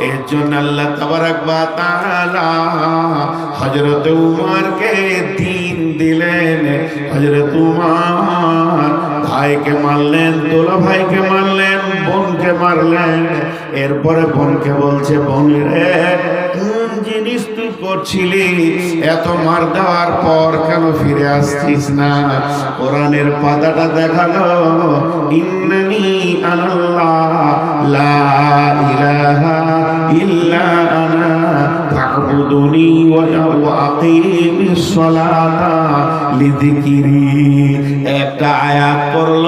এর জন্য আল্লাহ তাআলা হযরত উমরকে দিন দিলেন। হযরত উমার ভাইকে মারলেন, দোলা ভাইকে মারলেন, বোনকে মারলেন। এরপরে বোনকে বলছে, বোন রে জিনিস তুই করছিলি এত মার দেওয়ার পর কেন ফিরে আসছিস না? কোরআনের পাতাটা দেখাল, ইন্নানি আনাল্লাহ, লা ইলাহা ইল্লা আনা, ফাবুদুনি ওয়া আকিমিস সালাতা লিযিকরি একটা আয়াত পড়ল।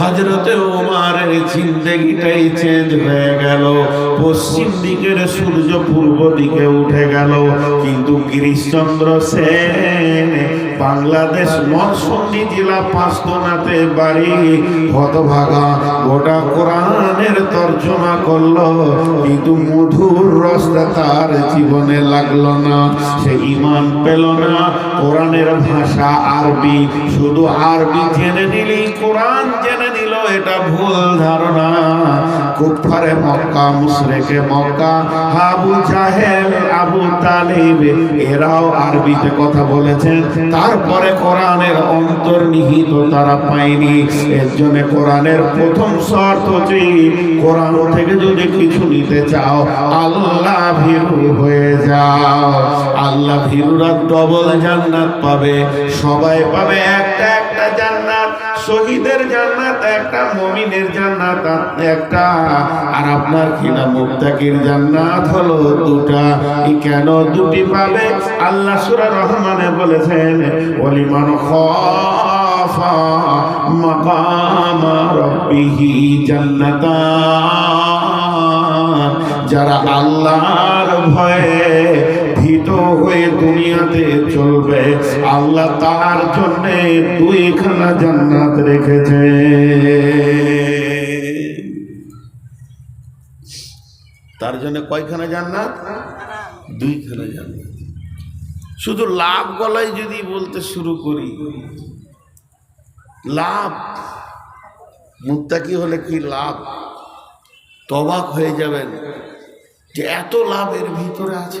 হজরতে ওমারের জিন্দগিটাই চেঞ্জ হয়ে গেল। পশ্চিম দিকের সূর্য পূর্ব দিকে উঠে গেল। কিন্তু গিরিশচন্দ্র সেন বাংলাদেশ নরসিংদী জেলা পাঁচতনাতে বাড়ি হতভাগা। গোটা কোরআনের তর্জমা করল। কিন্তু মধুর রসটা তার জীবনে লাগল না। সে ইমান পেল না। কোরআনের ভাষা আরবি। শুধু আরবি জেনে নিলি কোরআন জেনে নিল, এটা ভুল ধারণা। কুফারে মক্কা, মুশরিকে মক্কা। আবু জাহেল, আবু তালিব, এরাও আরবিতে কথা বলেছেন। তারপরে কোরআনের অন্তর্নিহিত তারা পায়নি। এর জন্য কোরআনের প্রথম শর্ত হচ্ছে, কোরআন থেকে যদি কিছু নিতে চাও, আল্লাহ ভীরু হয়ে যাও। আল্লাহ ভিরুরা ডবল জান্নাত পাবে। সবাই পাবে একটা একটা জান্নাত। শহীদের জান্নাত, একটা মমিনের জান্নাত, একটা আর আপনার কিনা মুক্তাকির জান্নাত হলো দুটা। কেন দুটি পাবে? আল্লাহ সূরা রহমানে বলেছেন জান্নাতান। যারা আল্লাহর ভয়ে ভীত হয়ে দুনিয়াতে চলবে। আল্লাহ তার জন্য দুইখানা জান্নাত রেখেছে। তার জন্য কয়খানা জান্নাত? দুইখানা জান্নাত। শুধু লাভ গলায় যদি বলতে শুরু করি, লাভ, মুত্তাকি হলে কি লাভ? তবাক হয়ে যাবেন। যে এত লাভের ভিতরে আছে।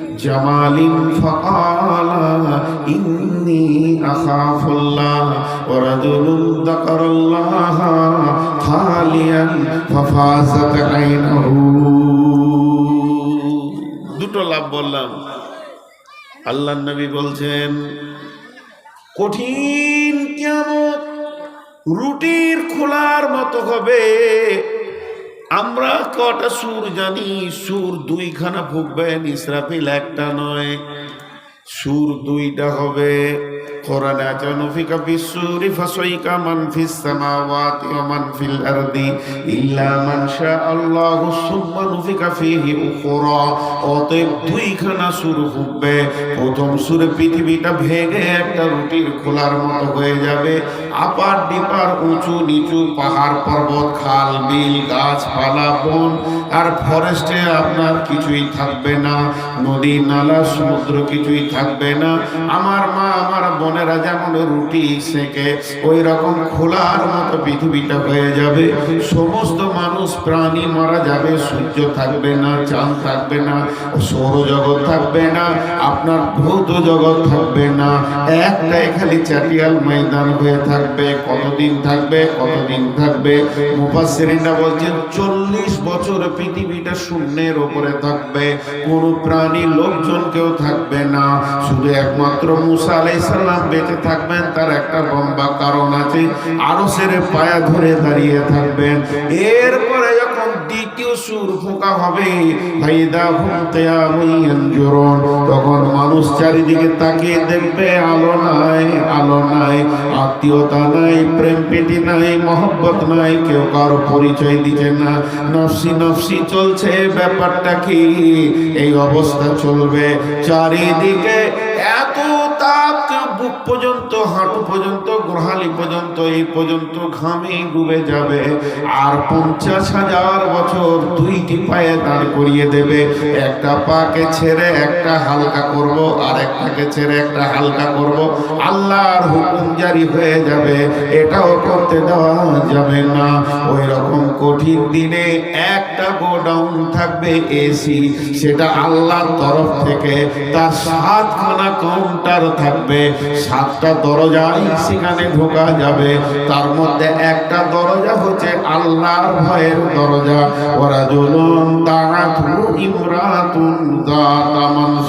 জামালিন ফাকালা ইন্নি আখাফুল্লাহ ওয়া রাজুলুন যাকারাল্লাহ খালিয়ান ফাফাজাত আইনাহু। দুটো লাভ বললাম। আল্লাহ নবী বলছেন, কঠিন কিয়ামত রুটির খোলার মতো হবে। আমরা কটা সুর জানি? সুর দুইখানা ফুকবেন ইসরাফিল একটা নয়। সুর দুইটা হবে। কোরআনে আছে নফিকা বিসুরি ফাসাইকা মান ফিস সামাওয়াতি ওয়া মান ফিল আরদি ইল্লা মান শা আল্লাহু সুম্মা নফিকা ফিহি অতএব দুইখানা সুর ফুকবে প্রথম সুরে পৃথিবীটা ভেঙে একটা রুটির খোলার মতো হয়ে যাবে। আপার ডিপার উঁচু নিচু পাহাড় পর্বত, খাল, বিল, গাছপালা, বন আর ফরেস্টে আপনার কিছুই থাকবে না। নদী, নালা, সমুদ্র কিছুই থাকবে না। আমার মা, আমার বোনেরা যেমন রুটি সেকে, ওই রকম খোলার মতো পৃথিবীটা হয়ে যাবে। সমস্ত মানুষ প্রাণী মারা যাবে, সূর্য থাকবে না, চাঁদ থাকবে না, সৌরজগৎ থাকবে না, আপনার ভৌত জগৎ থাকবে না। একটাই খালি চাটিয়াল ময়দান হয়ে থাকবে, কতদিন থাকবে কতদিন থাকবে? মুফাসসিরিনরা বলছেন চল্লিশ বছর পৃথিবীটা শূন্যের ওপরে থাকবে, কোনো প্রাণী, লোকজন কেউ থাকবে না। শুধু একমাত্র মুসা আলাইসাল্লাম বেঁচে থাকবেন, তার একটা লম্বা কারণ আছে, আরও সেরে পায়া ধরে দাঁড়িয়ে থাকবেন। এরপরে যখন দ্বিতীয় সুর ফোঁকা হবে তখন মানুষ চারিদিকে তাকিয়ে দেখবে, আলো নাই আলো নাই, আত্মীয়তা নাই, প্রেম প্রীতি নাই, মহব্বত নাই, কেউ কারও পরিচয় দিচ্ছে না। নফসি নফসি চলছে, ব্যাপারটা কি? এই অবস্থা চলবে। চারিদিকে এত তাপ বুক পর্যন্ত, হাঁটু পর্যন্ত গ্রহালি পর্যন্ত, এই পর্যন্ত ঘামে ডুবে যাবে। আর পঞ্চাশ হাজার বছর দুইটি পায়ে দাঁড় করিয়ে দেবে। একটা পাকে ছেড়ে একটা হালকা করব, আর একটাকে ছেড়ে একটা হালকা করব। আল্লাহর হুকুম জারি হয়ে যাবে, এটাও করতে দেওয়া যাবে না। ওই রকম কঠিন দিনে একটা গোডাউন থাকবে, এসি, সেটা আল্লাহর তরফ থেকে। তার সাতখানা কাউন্টার থাকবে সাতটা দরজাই সেখানে ঢোকা যাবে। তার মধ্যে একটা দরজা হচ্ছে আল্লাহর ভয়ের দরজা। ওরা জ্বলন তারা ইমরাতুন দাতা মানসুবিন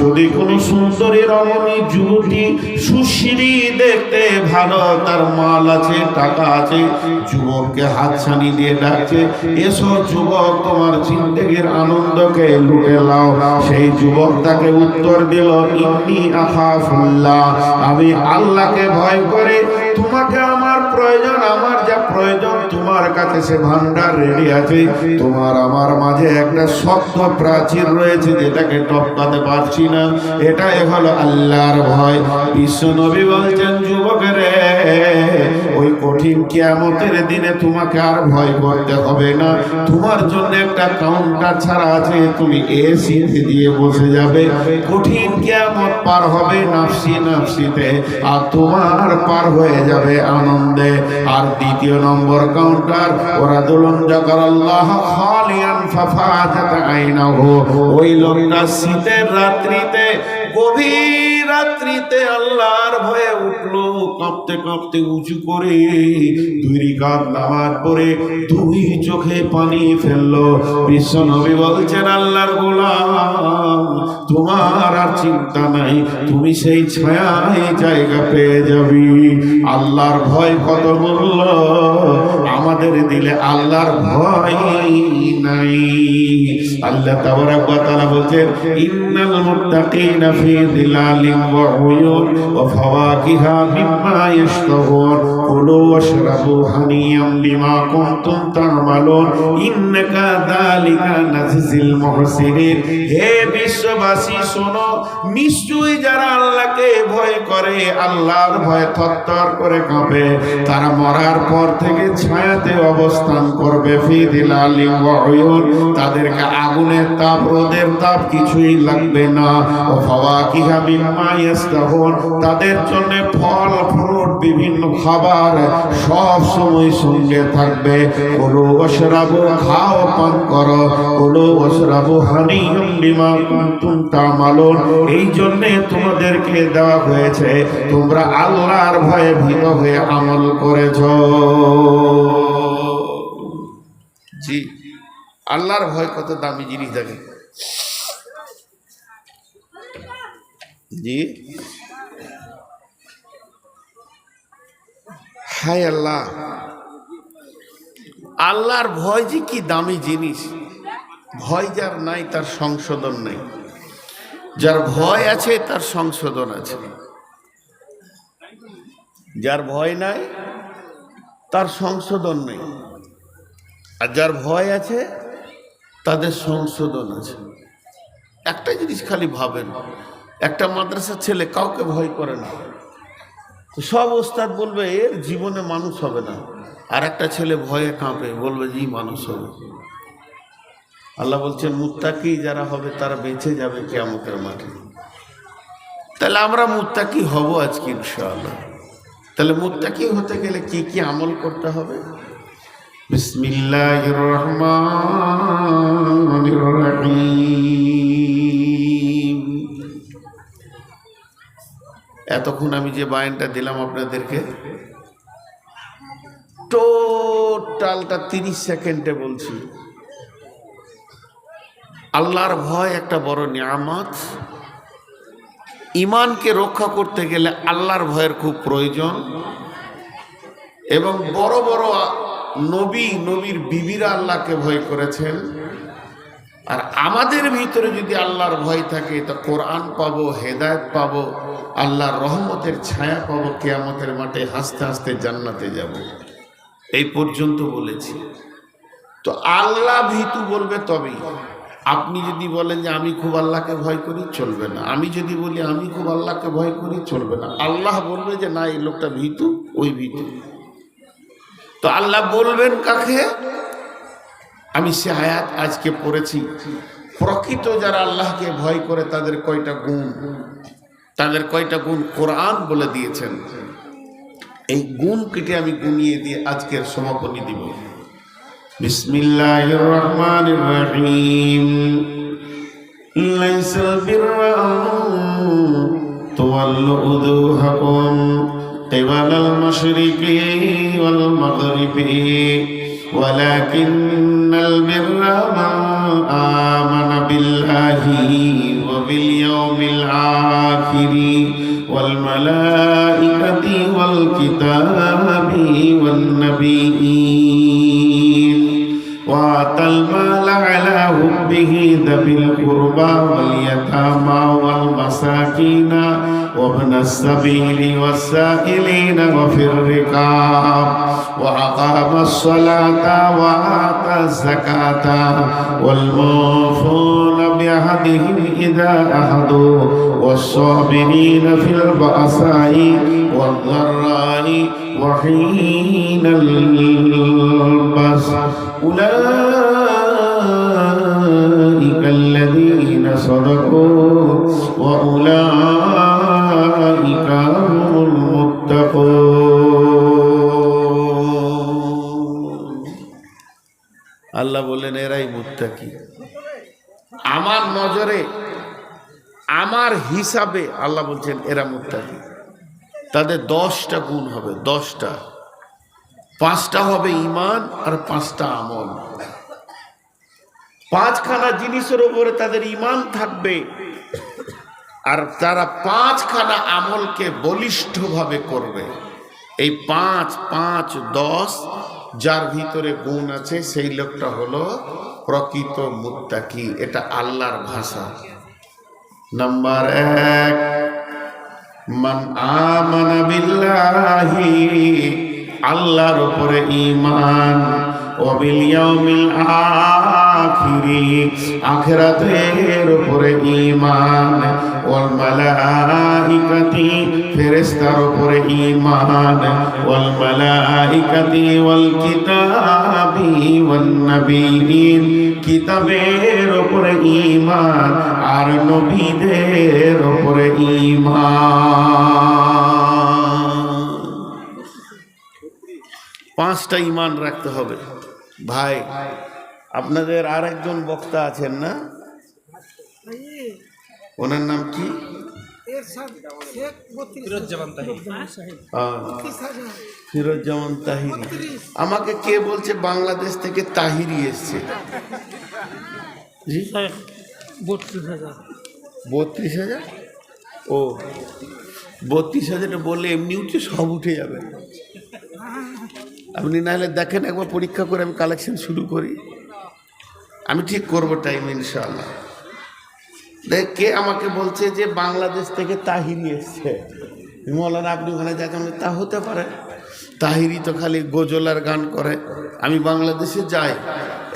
যদি কোনো সুন্দরী রমণী যুবতী সুশ্রী দেখতে ভালো, তার মাল আছে, টাকা আছে, যুবককে হাতছানি দিয়ে ডাকছে, এসো যুবক, তোমার জিন্দগির আনন্দকে লুটে লাও সেই যুবক তাকে উত্তর দিল, ইন্নি আখাফুল্লাহ, আমি আল্লাহকে ভয় করে তোমাকে আমার প্রয়োজন, আমার যা প্রয়োজন, তোমার কাছে সে ভান্ডার রেডি আছে। তোমার আমার মাঝে একটা শক্ত প্রাচীর রয়েছে যেটাকে টপকাতে পারছি না। এটাই হলো আল্লাহর ভয়। বিশ্ব নবী বলছেন, যুবকের ওই কঠিন কিয়ামতের দিনে তোমাকে আর ভয় করতে হবে না। তোমার জন্য একটা কাউন্টার ছাড়া আছে, তুমি এসি দিয়ে বসে যাবে। কঠিন কিয়ামত পার হবে নাফসি নাফসিতে, আর তোমার পার হয়ে যাবে আনন্দে। আর দ্বিতীয় নম্বর কাউন্টার ওরা দুলন জাকার আল্লাহ খালিয়ান ফাফাজাত ওই লোকটা শীতের রাত্রিতে, গভীর রাত্রিতে আল্লাহর ভয়ে উঠল, কাঁপতে কাঁপতে উঁচু করে দুই রিকাত নামাজ পড়ে দুই চোখে পানি ফেলল। বিশ্ব নবী বলছেন, আল্লাহর গোলাম, তোমার আর চিন্তা নাই, তুমি সেই ছায়ায় জায়গা পেয়ে যাবি। আল্লাহর ভয় কত মূল্য আমাদের দিলে আল্লাহর ভয় নাই। আল্লাহ তাবারাক ওয়া তাআলা বলছেন, ইন্নাল মুত্তাকিনা ফি যিলালিন ওয়া উয়ুন ওয়া ফাওয়াকিহা মিম্মা ইয়াশতাহুন কুলু ওয়াশরাবু হানিয়াম বিমা কুনতুম তা'মালুন। ইন্নাকা যালিকা নাজিজিল মুহসিনিন। হে বিশ্ববাসী, শোনো, নিশ্চয়ই যারা আল্লাহকে ভয় করে, আল্লাহর ভয় থরথর করে কাঁপে। তারা মরার পর থেকে ছায়াতে অবস্থান করবে তাদেরকে আগুনের তাপ, রোদের তাপ কিছুই লাগবে না। ও মিম্মা ইয়াস্তাহুন তাদের জন্য ফল, ফ্রুট, বিভিন্ন খাবার সব সময় সঙ্গে থাকবে। কুলু ওয়াশরাবু, খাও, পান করো। কুলু ওয়াশরাবু হানিয়াম বিমা কুনতুম তা'মালুন। এই জন্য তোমাদেরকে দেওয়া হয়েছে, তোমরা আল্লাহর ভয়ে ভীত হয়ে আমল করেছ। জি। আল্লাহর ভয় কত দামি জিনিস দেখে জি। হায় আল্লাহ। আল্লাহর ভয় যে কি দামি জিনিস। ভয় যার নাই, তার সংশোধন নেই। যার ভয় আছে, তার সংশোধন আছে। যার ভয় নাই, তার সংশোধন নেই। আর যার ভয় আছে, তাদের সংশোধন আছে। একটা জিনিস খালি ভাবেন, একটা মাদ্রাসার ছেলে কাউকে ভয় করে না। তো সব ওস্তাদ বলবে, এর জীবনে মানুষ হবে না। আর একটা ছেলে ভয়ে কাঁপে, বলবে, জি, মানুষ হবে। আল্লাহ বলছেন, মুত্তাকি যারা হবে, তারা বেঁচে যাবে কেয়ামতের মাঠে। তাহলে আমরা মুত্তাকি হব আজকে, ইনশাআল্লাহ। তাহলে মুত্তাকি হতে গেলে কি কি আমল করতে হবে? বিসমিল্লাহির রহমানির রহিম এতক্ষণ আমি যে বায়ানটা দিলাম আপনাদেরকে, টোটালটা তিরিশ সেকেন্ডে বলছি। আল্লাহর ভয় একটা বড় নিয়ামত। ইমানকে রক্ষা করতে গেলে আল্লাহর ভয়ের খুব প্রয়োজন। এবং বড় বড় নবী, নবীর বিবিরা আল্লাহকে ভয় করেছেন। আর আমাদের ভিতরে যদি আল্লাহর ভয় থাকে, তা কোরআন পাবো, হেদায়ত পাবো, আল্লাহর রহমতের ছায়া পাবো, কেয়ামতের মাঠে হাসতে হাসতে জান্নাতে যাব। এই পর্যন্ত বলেছি। তো আল্লাহ ভীতু বলবে তবেই। আপনি যদি বলেন যে আমি খুব আল্লাহকে ভয় করি, চলবে না। আমি যদি বলি আমি খুব আল্লাহকে ভয় করি, চলবে না। আল্লাহ বলবে যে না, এই লোকটা ভীতু, ওই ভীতু। তো আল্লাহ বলবেন কাকে? আমি সে আয়াত আজকে পড়েছি। প্রকৃত যারা আল্লাহকে ভয় করে তাদের কয়টা গুণ? তাদের কয়টা গুণ কোরআন বলে দিয়েছেন। এই গুণ কেটে আমি গুনিয়ে দিয়ে আজকের সমাপনী দিব। বিসমিল্লাহ রহমান রহিম লাইসাল বিররা উদুহাকুম। قبل المشرق والمغرب ولكن البر من آمن بالله وباليوم الآخر والملائكة والكتاب والنبيين. وآتى المال على حبه ذوي القربى واليتامى والمساكين وابن السبيل والسائلين وفي الرقاب وأقام الصلاة وآتى الزكاة والموفون بعهدهم إذا أحدوا والصابرين في البأساء والضراء وحين البس أولئك নজরে আমার হিসাবে আল্লাহ বলছেন, এরা মুত্তাকি। তাদের দশটা গুণ হবে, দশটা। পাঁচটা হবে ইমান আর পাঁচটা আমল। পাঁচখানা জিনিসের উপরে তাদের ইমান থাকবে। আর তারা পাঁচখানা আমলকে বলিষ্ঠভাবে করবে। এই পাঁচ পাঁচ, দশ যার ভিতরে গুণ আছে, সেই লোকটা হলো প্রকৃত মুত্তাকি। এটা আল্লাহর ভাষা। নাম্বার এক, মান আমানা বিল্লাহি, আল্লাহর উপরে বিল ইয়াউমিল আখিরি, আখিরাতের উপরে ঈমান। ওয়াল মালাইকাতি, ফেরেশতার উপরে ঈমান। ওয়াল মালাইকাতি, ওয়াল কিতাবি, ওয়ান নবিয়িন, কিতাবের উপরে ঈমান আর নবীদের উপরে ঈমান। পাঁচটা ইমান রাখতে হবে। ভাই, আপনাদের আর একজন বক্তা আছেন না? ওনার নাম কি? আহ, ফিরোজ্জামান তাহিরি। আমাকে কে বলছে বাংলাদেশ থেকে তাহিরি এসছে? বত্রিশ হাজার। বত্রিশ হাজার? ও বত্রিশ হাজারটা বললে এমনি উঠে সব উঠে যাবে। আপনি নাহলে দেখেন একবার পরীক্ষা করে আমি কালেকশন শুরু করি। আমি ঠিক করব টাইম ইনশাআল্লাহ। দেখ কে আমাকে বলছে যে বাংলাদেশ থেকে তাহিরি এসছে? মৌলানা আপনি ওখানে দেখেন তা হতে পারে। তাহিরি তো খালি গোজলার গান করে। আমি বাংলাদেশে যাই,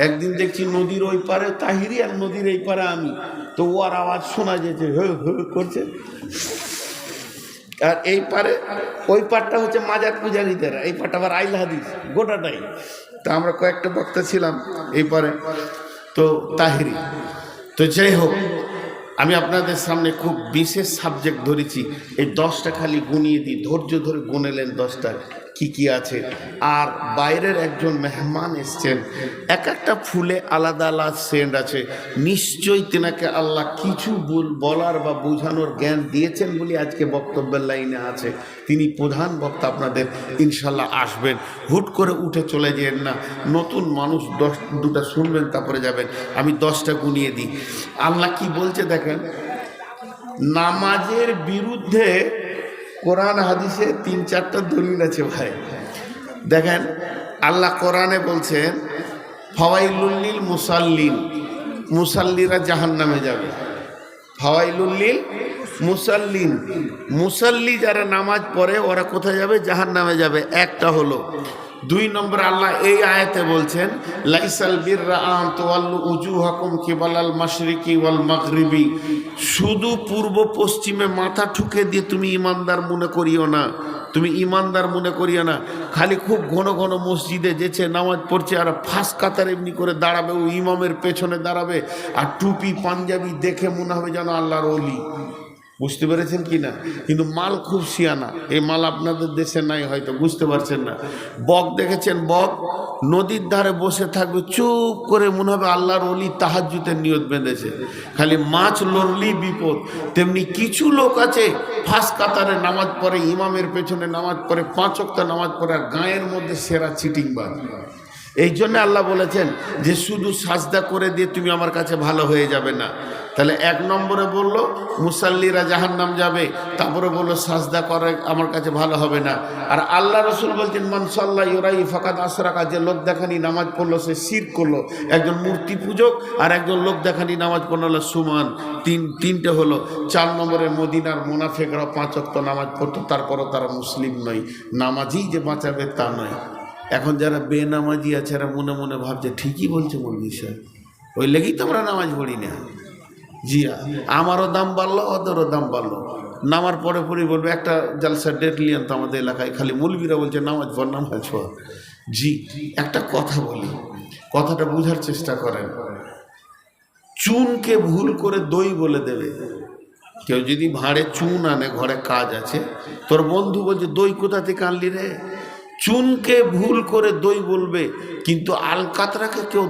একদিন দেখছি নদীর ওই পারে তাহিরি আর নদীর এই পারে আমি। তো ওর আওয়াজ শোনা যেছে হো করছে। আর এই পারে, ওই পাটটা হচ্ছে মাজার পূজারীদের, এই পাটটা আবার আইল হাদিস, গোটাটাই। তা আমরা কয়েকটা বক্তা ছিলাম এই পারে। তো তাহিরি, তো যাই হোক আমি আপনাদের সামনে খুব বিশেষ সাবজেক্ট ধরেছি। এই দশটা খালি গুনিয়ে দিই। ধৈর্য ধরে গুনেলেন দশটা। কি কি আছে? আর বাইরের একজন মেহমান এসছেন। এক একটা ফুলে আলাদা আলাদা সেন্ট আছে। নিশ্চয়ই তেনাকে আল্লাহ কিছু বল- বলার বা বোঝানোর জ্ঞান দিয়েছেন বলে আজকে বক্তব্যের লাইনে আছে। তিনি প্রধান বক্তা আপনাদের ইনশাল্লাহ আসবেন। হুট করে উঠে চলে যেন না, নতুন মানুষ দশ, দুটা শুনবেন, তারপরে যাবেন। আমি দশটা গুনিয়ে দিই। আল্লাহ কি বলছে দেখেন? নামাজের বিরুদ্ধে কোরআন, হাদিসে তিন, চারটা দলিল আছে ভাই। দেখেন, আল্লাহ কোরআনে বলছেন ফওয়াইলুল্লিল মুসাল্লিন মুসাল্লিরা জাহান নামে যাবে ফওয়াইলুল্লিল মুসাল্লিন মুসাল্লি যারা নামাজ পড়ে, ওরা কোথায় যাবে? জাহান নামে যাবে। একটা হলো দুই নম্বর আল্লাহ এই আয়াতে বলছেন, লাইসাল বিররা আন তোয়াল্লু উজু হাকুম কিবালাল মাশরিকি ওয়াল মাগরিবি। শুধু পূর্ব পশ্চিমে মাথা ঠুকে দিয়ে তুমি ইমানদার মনে করিও না। তুমি ইমানদার মনে করিও না। খালি খুব ঘন ঘন মসজিদে যেছে নামাজ পড়ছে আর ফাঁস কাতার এমনি করে দাঁড়াবে, ও ইমামের পেছনে দাঁড়াবে, আর টুপি পাঞ্জাবি দেখে মনে হবে যেন আল্লাহর অলি বুঝতে পেরেছেন কি না? কিন্তু মাল খুব শিয়ানা এই মাল আপনাদের দেশে নাই হয়তো, বুঝতে পারছেন না। বক দেখেছেন, বক? নদীর ধারে বসে থাকবে, চুপ করে মনে হবে আল্লাহর অলি তাহাজুতের নিয়ত বেঁধেছে। খালি মাছ লড়লি বিপদ। তেমনি কিছু লোক আছে, ফাঁস কাতারে নামাজ পড়ে, ইমামের পেছনে নামাজ পড়ে, পাঁচ নামাজ পড়ে, আর গায়ের মধ্যে সেরা চিটিংবাজ। এই জন্য আল্লাহ বলেছেন যে শুধু সাজদা করে দিয়ে তুমি আমার কাছে ভালো হয়ে যাবে না। তাহলে এক নম্বরে বলল, মুসাল্লিরা জাহান্নাম যাবে, তারপরে বলল, সাজদা করে আমার কাছে ভালো হবে না। আর আল্লাহ রসুল বলছেন মানসাল্লাহ ইউরাই ফাকাত আসরাকা যে লোক দেখানি নামাজ পড়ল, সে শির করল। একজন মূর্তি পূজক আর একজন লোক দেখানি নামাজ পড়ল সুমান। তিন, তিনটে হলো। চার নম্বরে মদিনার মোনাফেকরা পাঁচ অক্ত নামাজ পড়তো, তারপরও তারা মুসলিম নয়। নামাজই যে বাঁচাবে তা নয়। এখন যারা বেনামাজি আছে, এরা মনে মনে ভাবছে, ঠিকই বলছে মৌলভী সাহেব ওই লেগেই তো আমরা নামাজ পড়ি না। জি আমারও দাম বাড়লো, ওদেরও দাম বাড়লো। নামার পরে পরে বলবে, একটা জালসার ডেট লিয়ান তো আমাদের এলাকায়, খালি মৌলবীরা বলছে, নামাজ পড় নামাজ পড়। জি, একটা কথা বলি, কথাটা বোঝার চেষ্টা করেন। চুনকে ভুল করে দই বলে দেবে। কেউ যদি ভাঁড়ে চুন আনে, ঘরে কাজ আছে, তোর বন্ধু বলছে, দই কোথা থেকে আনলি রে? চুনকে ভুল করে দই বলবে কিন্তু আলকাতরাকে কেউ